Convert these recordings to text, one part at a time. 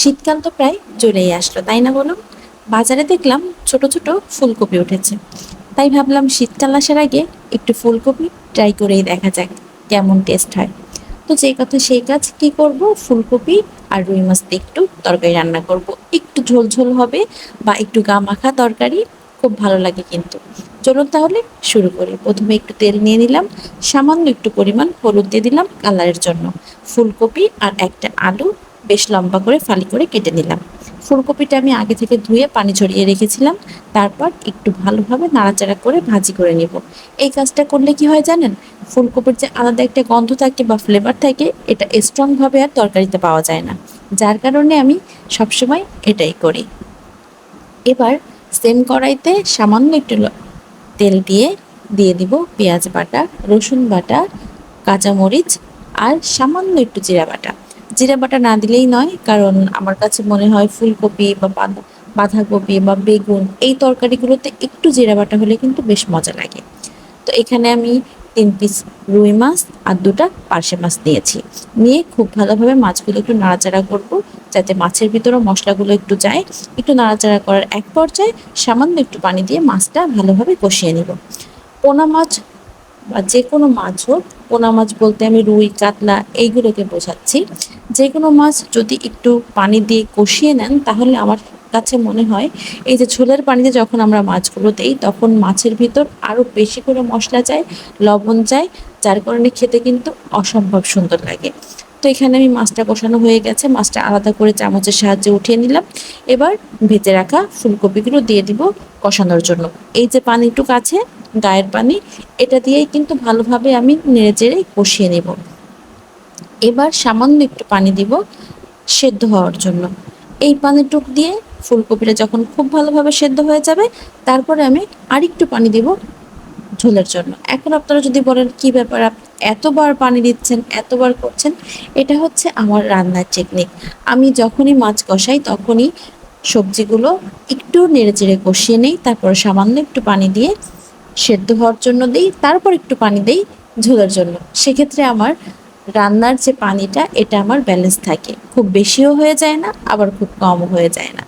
শীতকাল তো প্রায় চলেই আসলো, তাই না বলুন বাজারে দেখলাম ছোট ছোট ফুলকপি উঠেছে। তাই ভাবলাম শীতকাল আসার আগে একটু ফুলকপি ট্রাই করেই দেখা যাক কেমন টেস্ট হয়। তো যে কথা সেই কাজ কি করব? ফুলকপি আর রুই মাছ দিয়ে একটু তরকারি রান্না করব। একটু ঝোল ঝোল হবে বা একটু গা মাখা তরকারি, খুব ভালো লাগে কিন্তু। চলুন তাহলে শুরু করি। প্রথমে একটু তেল নিয়ে নিলাম, সামান্য একটু পরিমাণ হলুদ দিয়ে দিলাম কালারের জন্য। ফুলকপি আর একটা আলু বেশ লম্বা করে ফালি করে কেটে নিলাম। ফুলকপিটা আমি আগে থেকে ধুয়ে পানি ঝরিয়ে রেখেছিলাম। তারপর একটু ভালোভাবে নাড়াচাড়া করে ভাজি করে নিব। এই কাজটা করলে কি হয় জানেন? ফুলকপির যে আলাদা একটা গন্ধ থাকে বা ফ্লেভার থাকে, এটা স্ট্রংভাবে আর তরকারিতে পাওয়া যায় না। যার কারণে আমি সবসময় এটাই করি। এবার সেম কড়াইতে সামান্য একটু তেল দিয়ে দিয়ে দিব পেঁয়াজ বাটা, রসুন বাটা, কাঁচামরিচ আর সামান্য একটু জিরা বাটা। জিরা বাটা না দিলেই নয়, কারণ আমার কাছে মনে হয় ফুলকপি বা বাঁধাকপি বা বেগুন এই তরকারিগুলোতে একটু জিরা বাটা হলে কিন্তু বেশ মজা লাগে। তো এখানে আমি তিন পিস রুই মাছ আর দুটা পার্শে মাছ নিয়েছি নিয়ে খুব ভালোভাবে মাছগুলো একটু নাড়াচাড়া করব, যাতে মাছের ভিতরে মশলাগুলো একটু যায়। একটু নাড়াচাড়া করার এক পর্যায়ে সামান্য একটু পানি দিয়ে মাছটা ভালোভাবে কষিয়ে নিব। পোনা মাছ বা যে কোনো মাছ হোক পোনা মাছ বলতে আমি রুই, কাতলা এইগুলোকে বোঝাচ্ছি। যে কোনো মাছ যদি একটু পানি দিয়ে কষিয়ে নেন, তাহলে আমার কাছে মনে হয় এই যে ঝোলের পানিতে যখন আমরা মাছগুলো দিই, তখন মাছের ভিতর আরও বেশি করে মশলা যায়, লবণ যায়, যার কারণে খেতে কিন্তু অসম্ভব সুন্দর লাগে। তো এখানে আমি মাছটা কষানো হয়ে গেছে, মাছটা আলাদা করে চামচের সাহায্যে উঠিয়ে নিলাম। এবার ভেজে রাখা ফুলকপিগুলো দিয়ে দিব কষানোর জন্য। এই যে পানিটুক আছে গায়ের পানি, এটা দিয়েই কিন্তু ভালোভাবে আমি নেড়ে চেড়ে কষিয়ে নেব। এবার সামান্য একটু পানি দিব সেদ্ধ হওয়ার জন্য। এই পানিটুক দিয়ে ফুলকপিটা যখন খুব ভালোভাবে সেদ্ধ হয়ে যাবে, তারপরে আমি আরেকটু পানি দিব ঝোলের জন্য। এখন আপনারা যদি বলেন, কি ব্যাপার এতবার পানি দিচ্ছেন, এতবার করছেন? এটা হচ্ছে আমার রান্নার টেকনিক আমি যখনই মাছ কষাই, তখনই সবজিগুলো একটু নেড়ে চেড়ে কষিয়ে নেই, তারপর সামান্য একটু পানি দিয়ে সেদ্ধ হওয়ার জন্য দিই, তারপর একটু পানি দিই ঝোলের জন্য। সেক্ষেত্রে আমার রান্নার যে পানিটা, এটা আমার ব্যালেন্স থাকে। খুব বেশিও হয়ে যায় না, আবার খুব কমও হয়ে যায় না।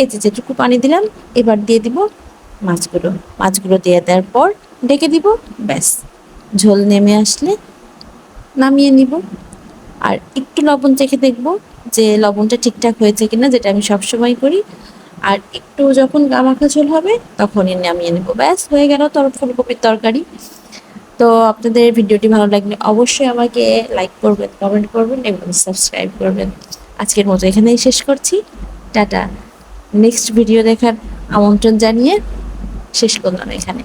এই যে যেটুকু পানি দিলাম, এবার দিয়ে দিব মাছগুলো। মাছগুলো দিয়ে দেওয়ার পর ডেকে দিব, ব্যাস। ঝোল নেমে আসলে নামিয়ে নিব। আর একটু লবণ চেখে দেখব যে লবণটা ঠিকঠাক হয়েছে কিনা, যেটা আমি সবসময় করি। আর একটু যখন গামাখা ঝোল হবে, তখনই নামিয়ে নেব। ব্যাস, হয়ে গেল তর ফুলকপির তরকারি। তো আপনাদের ভিডিওটি ভালো লাগলে অবশ্যই আমাকে লাইক করবেন কমেন্ট করবেন এবং সাবস্ক্রাইব করবেন। আজকের মতো এখানেই শেষ করছি। টাটা। নেক্সট ভিডিও দেখার আমন্ত্রণ জানিয়ে শেষ করলাম এখানে।